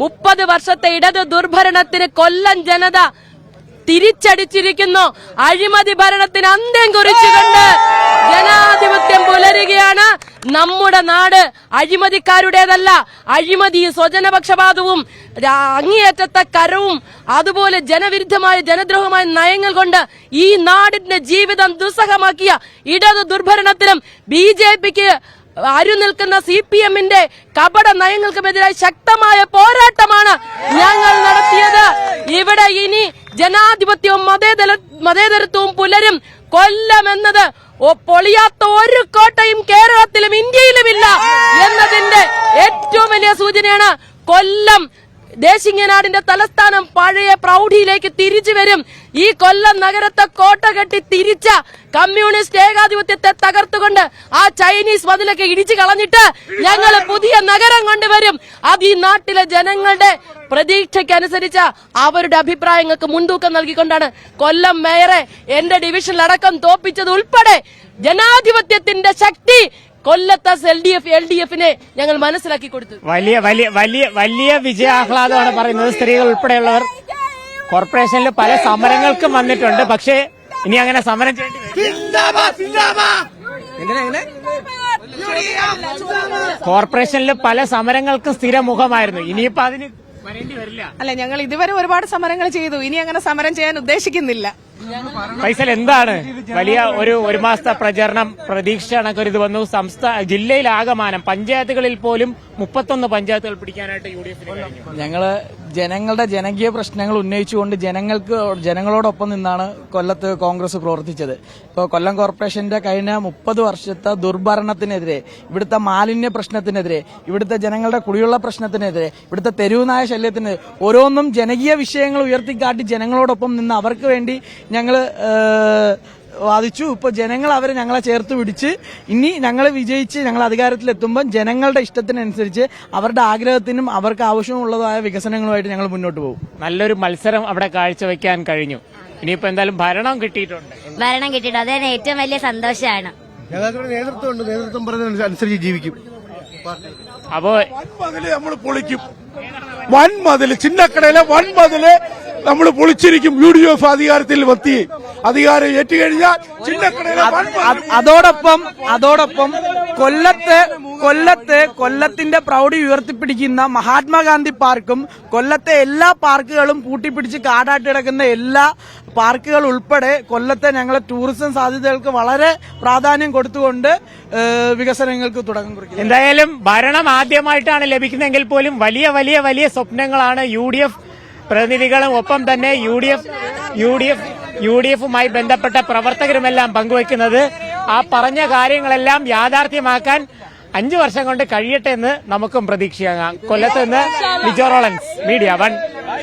മുപ്പത് വർഷത്തെ ഇടത് ദുർഭരണത്തിന് കൊല്ലം ജനത തിരിച്ചടിച്ചിരിക്കുന്നു. അഴിമതി ഭരണത്തിന് അന്ത്യം കുറിച്ചുകൊണ്ട് ജനാധിപത്യം പുലരുകയാണ്. നമ്മുടെ നാട് അഴിമതിക്കാരുടേതല്ല. അഴിമതി സ്വജനപക്ഷപാതവും അങ്ങേയറ്റത്തെ കരവും അതുപോലെ ജനവിരുദ്ധമായ ജനദ്രോഹമായ നയങ്ങൾ കൊണ്ട് ഈ നാടിന്റെ ജീവിതം ദുസ്സഹമാക്കിയ ഇടത് ദുർഭരണത്തിലും ബി ജെ പിക്ക് അരുനിൽക്കുന്ന സി പി എമ്മിന്റെ കപട നയങ്ങൾക്കുമെതിരായി ശക്തമായ പോരാട്ടമാണ് ഞങ്ങൾ നടത്തിയത്. ഇവിടെ ഇനി ജനാധിപത്യവും മതേതര മതേതരത്വവും പുലരും കൊല്ലം എന്നത് പൊളിയാത്ത ഒരു കോട്ടയും കേരളത്തിലും ഇന്ത്യയിലുമില്ല എന്നതിന്റെ ഏറ്റവും വലിയ സൂചനയാണ് കൊല്ലം. ദേശിങ്ങനാടിന്റെ തലസ്ഥാനം പഴയ പ്രൗഢിയിലേക്ക് തിരിച്ചു വരും. ഈ കൊല്ലം നഗരത്തെ കോട്ട കെട്ടി തിരിച്ച കമ്മ്യൂണിസ്റ്റ് ഏകാധിപത്യത്തെ തകർത്തുകൊണ്ട് ആ ചൈനീസ് മതിലൊക്കെ ഇടിച്ചു കളഞ്ഞിട്ട് ഞങ്ങൾ പുതിയ നഗരം കൊണ്ടുവരും. അത് ഈ നാട്ടിലെ ജനങ്ങളുടെ പ്രതീക്ഷയ്ക്കനുസരിച്ച അവരുടെ അഭിപ്രായങ്ങൾക്ക് മുൻതൂക്കം നൽകിക്കൊണ്ടാണ് കൊല്ലം മേയറെ എന്റെ ഡിവിഷനിലടക്കം തോപ്പിച്ചത് ഉൾപ്പെടെ ജനാധിപത്യത്തിന്റെ ശക്തി കൊല്ലത്തെ L D F L D എഫിനെ ഞങ്ങൾ മനസ്സിലാക്കി കൊടുത്തു. വലിയ വലിയ വലിയ വലിയ വിജയാഹ്ലാദമാണ് പറയുന്നത് സ്ത്രീകൾ ഉൾപ്പെടെയുള്ളവർ. കോർപ്പറേഷനിൽ പല സമരങ്ങൾക്കും വന്നിട്ടുണ്ട്. പക്ഷേ ഇനി അങ്ങനെ സമരം ചെയ്യേണ്ടി. കോർപ്പറേഷനിൽ പല സമരങ്ങൾക്കും സ്ഥിര മുഖമായിരുന്നു ഇനിയിപ്പോ അതിന് വരേണ്ടി വരില്ല അല്ല ഞങ്ങൾ ഇതുവരെ ഒരുപാട് സമരങ്ങൾ ചെയ്തു. ഇനി അങ്ങനെ സമരം ചെയ്യാൻ ഉദ്ദേശിക്കുന്നില്ല. ഫൈസൽ എന്താണ് വലിയ ഒരു ഒരു മാസത്തെ പ്രചരണം പ്രതീക്ഷ കണക്കൊരു ഇത് വന്നു. സംസ്ഥാന ജില്ലയിലാകമാനം പഞ്ചായത്തുകളിൽ പോലും മുപ്പത്തൊന്ന് പഞ്ചായത്തുകൾ പിടിക്കാനായിട്ട് യു ഡി എഫ് ഞങ്ങൾ ജനങ്ങളുടെ ജനകീയ പ്രശ്നങ്ങൾ ഉന്നയിച്ചുകൊണ്ട് ജനങ്ങൾക്ക് ജനങ്ങളോടൊപ്പം നിന്നാണ് കൊല്ലത്ത് കോൺഗ്രസ് പ്രവർത്തിച്ചത്. ഇപ്പോൾ കൊല്ലം കോർപ്പറേഷന്റെ കഴിഞ്ഞ മുപ്പത് വർഷത്തെ ദുർഭരണത്തിനെതിരെ ഇവിടുത്തെ മാലിന്യ പ്രശ്നത്തിനെതിരെ ഇവിടുത്തെ ജനങ്ങളുടെ കുടിയുള്ള പ്രശ്നത്തിനെതിരെ ഇവിടുത്തെ തെരുവുനായ ശല്യത്തിന് ഓരോന്നും ജനകീയ വിഷയങ്ങൾ ഉയർത്തിക്കാട്ടി ജനങ്ങളോടൊപ്പം നിന്ന് അവർക്ക് വേണ്ടി ഞങ്ങൾ വാദിച്ചു. ഇപ്പോൾ ജനങ്ങൾ അവരെ ഞങ്ങളെ ചേർത്ത് പിടിച്ച് ഇനി ഞങ്ങൾ വിജയിച്ച് ഞങ്ങൾ അധികാരത്തിലെത്തുമ്പോൾ ജനങ്ങളുടെ ഇഷ്ടത്തിനനുസരിച്ച് അവരുടെ ആഗ്രഹത്തിനും അവർക്ക് ആവശ്യമുള്ളതായ വികസനങ്ങളുമായിട്ട് ഞങ്ങൾ മുന്നോട്ട് പോകും. നല്ലൊരു മത്സരം അവിടെ കാഴ്ചവെക്കാൻ കഴിഞ്ഞു. ഇനിയിപ്പോ എന്തായാലും ഭരണം കിട്ടിയിട്ടുണ്ട്. ഭരണം കിട്ടിയിട്ടുണ്ട്. അത് തന്നെ ഏറ്റവും വലിയ സന്തോഷമാണ്. ഞങ്ങൾക്ക് നേതൃത്വമുണ്ട് നേതൃത്വം പറയുന്നതിന് അനുസരിച്ച് ജീവിക്കും. അപ്പോ നമ്മൾ പൊളിക്കും. വൻ മതിൽ ചിന്നക്കടയിലെ വൻ മതിൽ നമ്മൾ പൊളിച്ചിരിക്കും യു ഡി എഫ് അധികാരത്തിൽ എത്തി അധികാരം ഏറ്റുകഴിഞ്ഞാൽ അതോടൊപ്പം അതോടൊപ്പം കൊല്ലത്ത് കൊല്ലത്ത് കൊല്ലത്തിന്റെ പ്രൗഢി ഉയർത്തിപ്പിടിക്കുന്ന മഹാത്മാഗാന്ധി പാർക്കും കൊല്ലത്തെ എല്ലാ പാർക്കുകളും പൂട്ടിപ്പിടിച്ച് കാടാട്ടി കിടക്കുന്ന എല്ലാ പാർക്കുകൾ ഉൾപ്പെടെ കൊല്ലത്തെ ഞങ്ങളെ ടൂറിസം സാധ്യതകൾക്ക് വളരെ പ്രാധാന്യം കൊടുത്തുകൊണ്ട് വികസനങ്ങൾക്ക് തുടക്കം കുറിക്കും എന്തായാലും ഭരണം ആദ്യമായിട്ടാണ് ലഭിക്കുന്നതെങ്കിൽ പോലും വലിയ വലിയ വലിയ സ്വപ്നങ്ങളാണ് യു ഡി എഫ് പ്രതിനിധികളും ഒപ്പം തന്നെ U D F U D F U D എഫുമായി ബന്ധപ്പെട്ട പ്രവർത്തകരുമെല്ലാം പങ്കുവയ്ക്കുന്നത്. ആ പറഞ്ഞ കാര്യങ്ങളെല്ലാം യാഥാർത്ഥ്യമാക്കാൻ അഞ്ചു വർഷം കൊണ്ട് കഴിയട്ടെ എന്ന് നമുക്കും പ്രതീക്ഷിക്കാം. കൊല്ലത്ത് നിന്ന് മീഡിയ വൺ.